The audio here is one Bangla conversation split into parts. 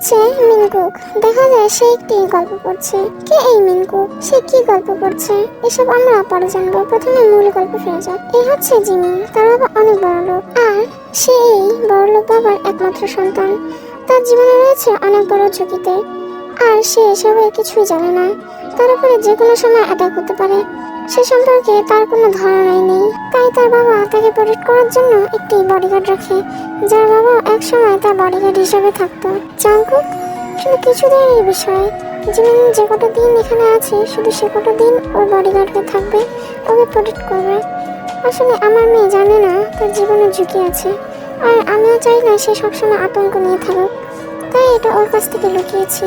হচ্ছে মিনকুক দেখা যায় সে একটি গল্প পড়ছে। কে এই মিনকুক সে কি গল্প পড়ছে? এসব আমরা পরে জানব। প্রথমে মূল গল্প ফিরে যাক। এই হচ্ছে জিমিন তার বাবা অনেক বড় লোক। আর সে এই বড় লোক বাবার একমাত্র সন্তান। তার জীবনে রয়েছে অনেক বড় ঝুঁকিতে। আর সে এসবের কিছুই জানে না। তার উপরে যে কোনো সময় অ্যাটাক হতে পারে। সে সম্পর্কে তার কোনো ধারণাই নেই। তাই তার বাবা তাকে প্রোটেক্ট করার জন্য একটি বডিগার্ড রাখে, যার বাবা একসময় তার বডিগার্ড হিসেবে থাকতো। চাঙ্কুক শুধু কিছুদিনের বিষয়। যেমন যে কটা দিন এখানে আছে, শুধু সে কটা দিন ওর বডিগার্ড হয়ে থাকবে, ওকে প্রোটেক্ট করবে। আসলে আমার মেয়ে জানে না তার জীবনে ঝুঁকি আছে, আর আমিও চাই না সে সবসময় আতঙ্ক নিয়ে থাকুক। তাই এটা ওর কাছ থেকে লুকিয়েছি।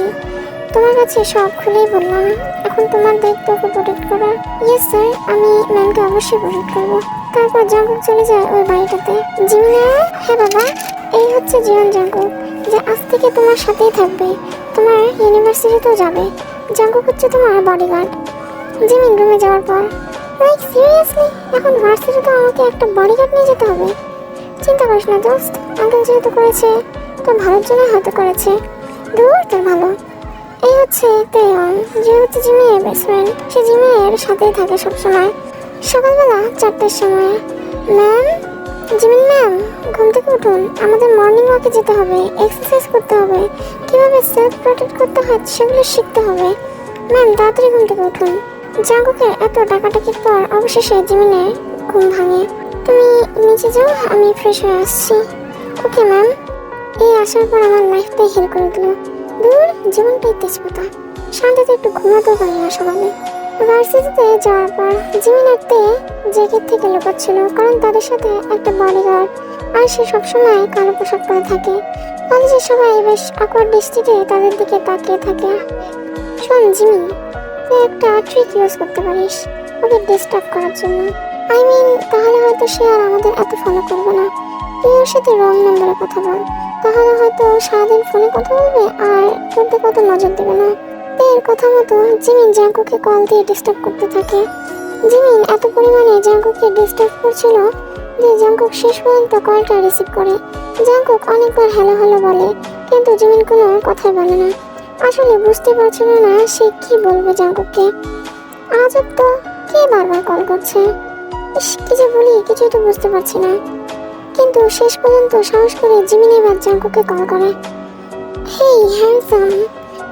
তোমার কাছে সব খুলেই বললাম। এখন তোমার দায়িত্ব ওকে প্রোটেক্ট করা। ইয়েস স্যার আমি ম্যামকে অবশ্যই প্রোটেক্ট করব। তারপর জাঙ্কুক চলে যায় ওই বাড়িটাতে। জিমিনা হ্যাঁ বাবা, এই হচ্ছে জীবন জাঙ্কুক যে আজ থেকে তোমার সাথেই থাকবে। তোমার ইউনিভার্সিটিতেও যাবে। জাঙ্কুক হচ্ছে তোমার বডিগার্ড জিমিন রুমে যাওয়ার পর লাইক সিরিয়াসলি এখন ভার্সিটিতে আমাকে একটা বডিগার্ড নিয়ে যেতে হবে? চিন্তা করিস না দোস্ত আঙ্কেল যেহেতু করেছে, তোর ভালোর জন্য হয়তো করেছে। দূর, তোর ভালো। হচ্ছে তেয়ন যে হচ্ছে জিমের বেস্ট ফ্রেন্ড সে জিমের সাথেই থাকে সবসময়। সকালবেলা চারটের সময়। ম্যাম? জিমিন ম্যাম, ঘুম থেকে উঠুন। আমাদের মর্নিং ওয়াকে যেতে হবে। এক্সারসাইজ করতে হবে। কীভাবে সেলফ প্রোটেক্ট করতে হয় সেগুলো শিখতে হবে। ম্যাম, তাড়াতাড়ি ঘুম থেকে উঠুন। জাঙ্কুকে এত ডাকাটাকির পর অবশেষে জিমিনের ঘুম ভাঙে। তুমি নিচে যাও, আমি ফ্রেশ হয়ে আসছি। Okay, ma'am. এই আসার পর আমার লাইফটাই হেল করে দিল। দূর জীবনটাই তেজপাতা শান্তিতে একটু ঘুমাতেও পারি না সকালে ভার্সিটিতে যাওয়ার পর জিমিনারতে জেগের থেকে লুকাচ্ছিল, কারণ তাদের সাথে একটা বডিগার্ড আর সে সবসময় কালো পোশাক পরে থাকে। কলেজের সবাই বেশ আকওয়ার্ড দৃষ্টিতে তাদের দিকে তাকিয়ে থাকে। শোন, জিমি, তুই একটা ট্রিক ইউজ করতে পারিস ওকে ডিস্টার্ব করার জন্য। আই মিন তাহলে হয়তো সে আর আমাদের এত ফলো করবে না। তুই ওর সাথে রং নম্বরে কথা বল। তাহলে হয়তো সারাদিন ফোনে কথা বলবে আর দিকে অত নজর দেবে না। এর কথা মতো জিমিন জাঙ্কুকে কল দিয়ে ডিস্টার্ব করতে থাকে। জিমিন এত পরিমাণে জাঙ্কুকে ডিস্টার্ব করছিল যে জাঙ্কুক শেষ পর্যন্ত কলটা রিসিভ করে। জাঙ্কুক অনেকবার হ্যালো হ্যালো বলে কিন্তু জিমিন কোনো কথাই বলে না। আসলে বুঝতে পারছিল না সে কি বলবে জাঙ্কুককে আজ তো কে বারবার কল করছে? ইস, কি যে বলি কিছুই তো বুঝতে পারছি না। কিন্তু শেষ পর্যন্ত সাহস করে জিমিনি এবার জাঙ্কুকে কল করে, hey handsome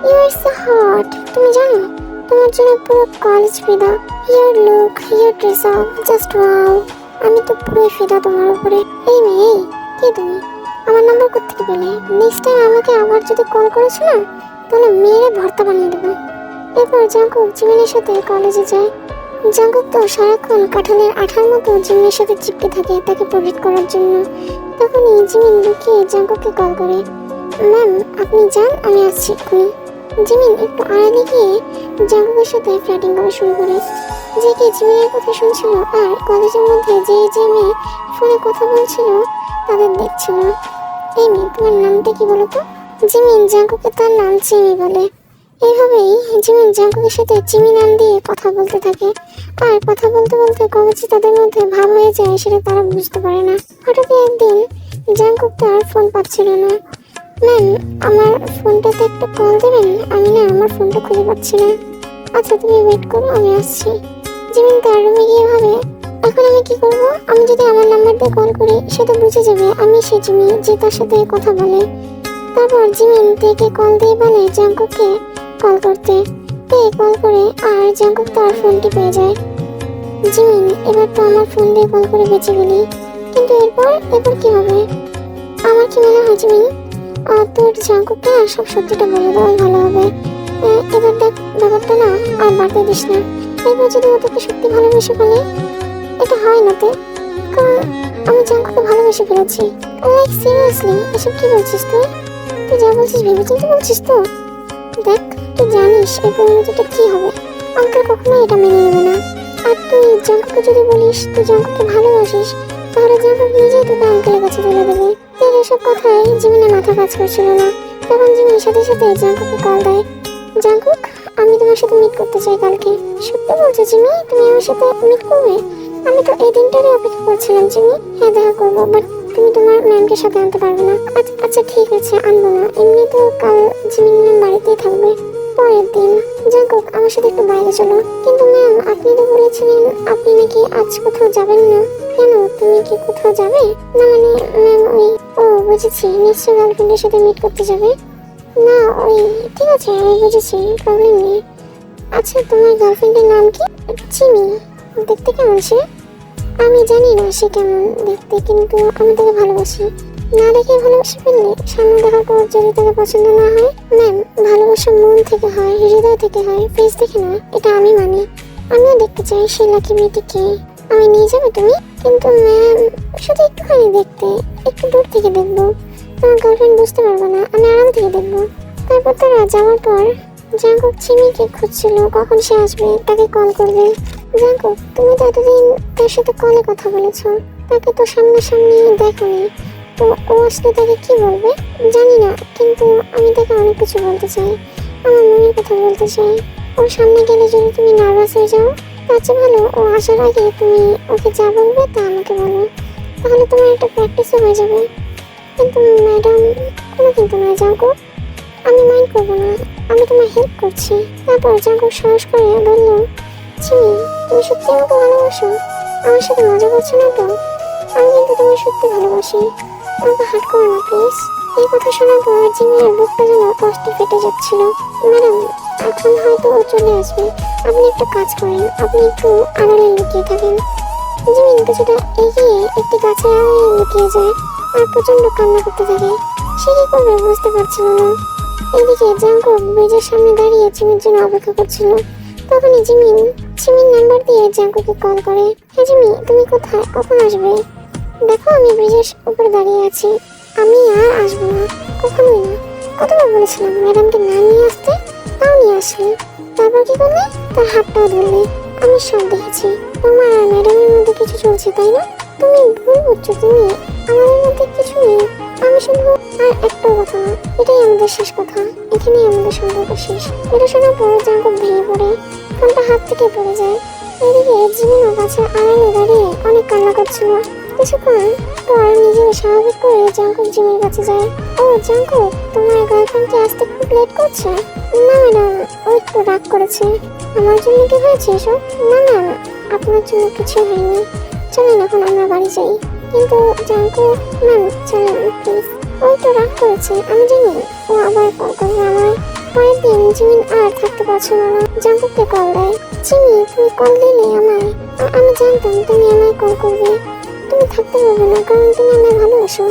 you are so hot তুমি জানো, তোমার জন্য পুরো কলেজ ফিদা ইয়ার লুক ইয়ার ড্রেস আপ জাস্ট ওয়াও আমি তো পুরোই ফিদা তোমার উপরে, এই মেয়ে কে তুমি? আমার নাম্বার কোথেকে পেলে? নেক্সট টাইম আমাকে আবার যদি কল করেছ না, তাহলে মেয়েরে ভর্তা বানিয়ে দেবো। এরপর জাঙ্কুক জিমিনের সাথে কলেজে যায়। জাঙ্কুক তো সারাক্ষণ কাঁঠালের আঠার মতো জিমের সাথে চিপকে থাকে তাকে প্রোটেক্ট করার জন্য। তখনই জিমিন লুকিয়ে জাঙ্কুককে কল করে, ম্যাম, আপনি যান, আমি আসছি এক্ষুনি। জিমিন একটু আড়ালে গিয়ে জাঙ্কুকের সাথে ফ্ল্যাটিং করা শুরু করে। যে কে জিমিনের কথা শুনছিল আর কলেজের মধ্যে যে যে মেয়ে ফোনে কথা বলছিল, তাদের দেখছিল। এই মেয়ে, তোমার নামটা কি বলো তো? জিমিন জাঙ্কুকে তার নাম চিমি বলে। এইভাবেই জিমিন জাঙ্কুকের সাথে চিমি নাম দিয়ে কথা বলতে থাকে। আর কথা বলতে বলতে কবে তাদের মধ্যে ভাব হয়ে যায়, সেটা তারা বুঝতে পারে না। হঠাৎ একদিন জাঙ্কুক তার ফোন পাচ্ছিল না। ম্যাম, আমার ফোনটাতে একটা কল দেবেন? আমি না আমার ফোনটা খুঁজে পাচ্ছি না। আচ্ছা তুমি ওয়েট করো, আমি আসছি। জিমিন তার রুমে গিয়ে ভাবে, এখন আমি কি করব? আমি যদি আমার নাম্বার দিয়ে কল করি, সে তো বুঝে যাবে, আমি সে জিমি যে তার সাথে কথা বলে। তারপর জিমিন তেকে কল দিয়ে বলে জাঙ্কুককে কল করতে। তে কল করে আর জাঙ্কুক তার ফোনটি পেয়ে যায়। জিমিন এবার তো আমার ফোন দিয়ে কল করে বেঁচে গেলি। কিন্তু এরপর এরপর কি হবে? আমার কি মনে হয় জিমিন তোর জাঙ্কুককে আর সব সত্যিটা বলে দেওয়াই ভালো হবে। এবার দেখ, ব্যাপারটা না আর বাড়তে দিস না। এবার যদি ও তোকে সত্যি ভালোবেসে ফেলে, এটা হয় না তে। কারণ আমি জাঙ্কুকে ভালোবেসে ফেলেছি। লাইক সিরিয়াসলি এসব কি বলছিস তুই? তুই যা বলছিস ভেবে চিন্তে বলছিস তো? দেখ তুই জানিস এই পরিণতিটা কি হবে? আঙ্কেল কখনো এটা মেনে নেবে না। আর তুই জাঙ্কুকে যদি বলিস, তুই জাঙ্কুকে ভালোবাসিস, তাহলে জাঙ্কুক নিজেই তোকে আঙ্কেলের কাছে তুলে দেবে। তোর এসব কথায় জিমিনের মাথা কাজ করছিল না। তখন জিমিনের সাথে সাথে জাঙ্কুকে কল দেয় জাঙ্কুক আমি তোমার সাথে মিট করতে চাই কালকে। সত্যি বলছো, জিমি? তুমি আমার সাথে মিট করবে? আমি তো এই দিনটারই অপেক্ষা করছিলাম, জিমি। হ্যাঁ দেখা করব বাট তুমি তোমার ম্যামকে সাথে আনতে পারবে না। আচ্ছা আচ্ছা ঠিক আছে, আনব না। এমনি তো কাল জিমিন ম্যাম বাড়িতেই থাকবে। পরের দিন। হোক, আমার সাথে একটু বাইরে চলো। কিন্তু ম্যাম আপনি তো বলেছিলেন আপনি নাকি আজ কোথাও যাবেন না। কেন? তুমি কি কোথাও যাবে? না মানে ম্যাম ওই ও বুঝেছি। নিশ্চয় গার্লফ্রেন্ডের সাথে মিট করতে যাবে। না ওই ঠিক আছে আমি বুঝেছি প্রবলেম নেই। আচ্ছা তোমার গার্লফ্রেন্ডের নাম কি? চিমি দেখতে কেমন সে? আমি জানি না সে কেমন দেখতে কিন্তু আমি তাকে ভালোবাসি। না দেখে ভালোবাসি ফেললে সামনে দেখার পর যদি তাকে পছন্দ না হয় ম্যাম ভালোবাসা মন থেকে হয়, হৃদয় থেকে হয় ফেস দেখে নয়, এটা আমি মানি। আমিও দেখতে চাই সেই লাকি মেয়েটিকে। আমি নিয়ে যাবে তুমি? কিন্তু ম্যাম শুধু একটুখানি দেখতে, একটু দূর থেকে দেখব। তোমার গার্লফ্রেন্ড বুঝতে পারবে না, আমি আরাম থেকে দেখব। তারপর তারা যাওয়ার পর, জাঙ্কুক চিমিকে খুঁজছিল, কখন সে আসবে, তাকে কল করবে। জাঙ্কুক, তুমি তো এতদিন তার সাথে কলে কথা বলেছ, তাকে তো সামনাসামনি দেখোনি। তো ও আসলে তাকে কি বলবে? জানি না, কিন্তু আমি তাকে অনেক কিছু বলতে চাই। আমার মনের কথা বলতে চাই। ওর সামনে গেলে যদি তুমি নার্ভাস হয়ে যাও, তার ভালো ও আসার আগে তুমি ওকে যা বলবে তা আমাকে বলো। তাহলে তোমার একটা প্র্যাকটিসও হয়ে যাবে। কিন্তু ম্যাডাম কোনো কিন্তু নয় জাঙ্কুক আমি মাইন্ড করব না। আমি তোমার হেল্প করছি। তারপর জাঙ্কুক সাহস করে বলল চিনি তুমি সত্যি আমাকে ভালোবাসো? আমার সাথে মজা করছ না তো? আমি কিন্তু তোমার সত্যি ভালোবাসি। আমাকে হাট করো না প্লিজ এই কথা শোনার পর জিমির বুকটা যেন কষ্টে ফেটে যাচ্ছিল। ম্যাডাম, এখন হয়তো ও চলে আসবে। আপনি একটা কাজ করেন, আপনি একটু আড়ালে লুকিয়ে থাকেন। জিমিন কিছুটা এগিয়ে একটি গাছের আড়ালে লুকিয়ে যায় আর প্রচণ্ড কান্না করতে থাকে। সে কি করবে বুঝতে পারছিল না। এদিকে জাঙ্কুক ব্রিজের সামনে দাঁড়িয়ে জিমির জন্য অপেক্ষা করছিল। তখনই জিমিন জিমির নাম্বার দিয়ে জাঙ্কুকে কল করে। হ্যাঁ জিমি, তুমি কোথায়? কখন আসবে? দেখো, আমি ব্রিজের উপরে দাঁড়িয়ে আছি। আমি আর আসব না, কখনোই না। কতবার বলেছিলাম ম্যাডামকে না নিয়ে আসতে, তাও নিয়ে আসলে তারপর কি করলে? তার হাতটাও ধরলে। আমি সব দেখেছি। তোমার আর ম্যাডামের মধ্যে কিছু চলছে, তাই না? তুমি ভুল বুঝছ, তুমি আমাদের মধ্যে কিছু নেই। আমি শুধু আর একটাও কথা না, এটাই আমাদের শেষ কথা। এখানেই আমাদের সম্পর্ক শেষ। এটা শোনার পর জাঙ্কুক ভেঙে পড়ে। ফোনটা হাত থেকে পড়ে যায়। এদিকে জিমিনও গাছের আড়ালে দাঁড়িয়ে অনেক কান্না করছিল। কিছুক্ষণ পর নিজেকে স্বাভাবিক করে জাঙ্কুক জিমির কাছে যায়। ও, জাঙ্কুক, তোমার গার্লফ্রেন্ডকে আসতে খুব লেট করছে? না ম্যাডাম, ও একটু রাগ করেছে। আমার জন্য কি হয়েছে এসব? না ম্যাম আপনার জন্য কিছু হয়নি। চলেন এখন আমরা বাড়ি যাই। কিন্তু জাঙ্কুক ম্যাম চলেন প্লিজ ওই তো রাগ করেছে, আমি জানি। ও আবার কল করবে আমায়। পরের দিন জিমিন আর থাকতে পারছিল না। জাঙ্কুককে কল দেয়। জিমি, তুমি কল দিলে আমায়? আমি জানতাম তুমি আমায় কল করবে। থাকতে হবে না কারণ তুমি আমায় ভালোবাসো।